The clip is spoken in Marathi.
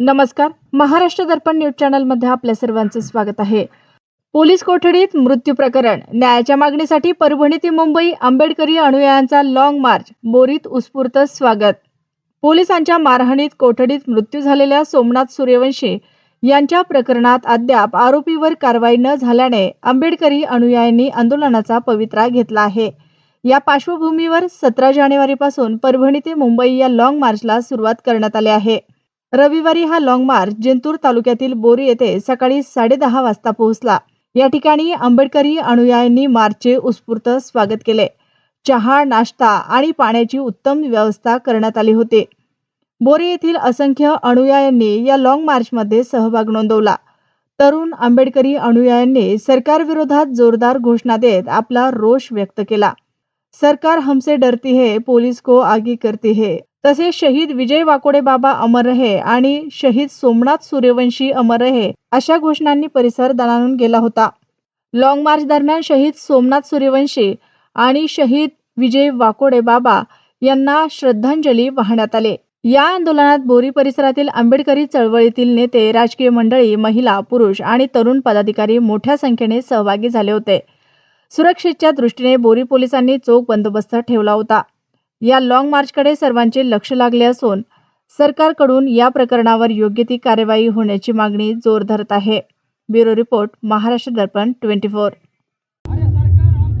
नमस्कार महाराष्ट्र दर्पण न्यूज चॅनलमध्ये आपल्या सर्वांचं स्वागत आहे. पोलीस कोठडीत मृत्यू प्रकरण न्यायाच्या मागणीसाठी परभणी ते मुंबई आंबेडकरी अनुयायांचा लाँग मार्च बोरीत उत्स्फूर्त स्वागत. पोलिसांच्या मारहाणीत कोठडीत मृत्यू झालेल्या सोमनाथ सूर्यवंशी यांच्या प्रकरणात अद्याप आरोपीवर कारवाई न झाल्याने आंबेडकरी अनुयायांनी आंदोलनाचा पवित्रा घेतला आहे. या पार्श्वभूमीवर सतरा जानेवारीपासून परभणी ते मुंबई या लॉंग मार्चला सुरुवात करण्यात आली आहे. रविवारी हा लॉंग मार्च जिंतूर तालुक्यातील बोरी येथे सकाळी साडेदहा वाजता पोहोचला. या ठिकाणी आंबेडकरी अनुयायांनी मार्चचे उत्स्फूर्त स्वागत केले. चहा नाश्ता आणि पाण्याची उत्तम व्यवस्था करण्यात आली होती. बोरी येथील असंख्य अनुयायांनी या लॉंग मार्चमध्ये सहभाग नोंदवला. तरुण आंबेडकरी अनुयायांनी सरकारविरोधात जोरदार घोषणा देत आपला रोष व्यक्त केला. सरकार हमसे डरती है पोलीस को आगी करती है. तसेच शहीद विजय वाकोडे बाबा अमर रहे आणि शहीद सोमनाथ सूर्यवंशी अमर रहे अशा घोषणांनी परिसर दणाणून गेला होता. लॉंग मार्च दरम्यान शहीद सोमनाथ सूर्यवंशी आणि शहीद विजय वाकोडे बाबा यांना श्रद्धांजली वाहण्यात आले. या आंदोलनात बोरी परिसरातील आंबेडकरी चळवळीतील नेते राजकीय मंडळी महिला पुरुष आणि तरुण पदाधिकारी मोठ्या संख्येने सहभागी झाले होते. सुरक्षेच्या दृष्टीने बोरी पोलिसांनी चोख बंदोबस्त ठेवला होता. या लॉंग मार्चकडे सर्वांचे लक्ष लागले असून सरकारकडून या प्रकरणावर योग्य ती कार्यवाही होण्याची मागणी जोर धरत आहे. Bureau report Maharashtra Darpan twenty four.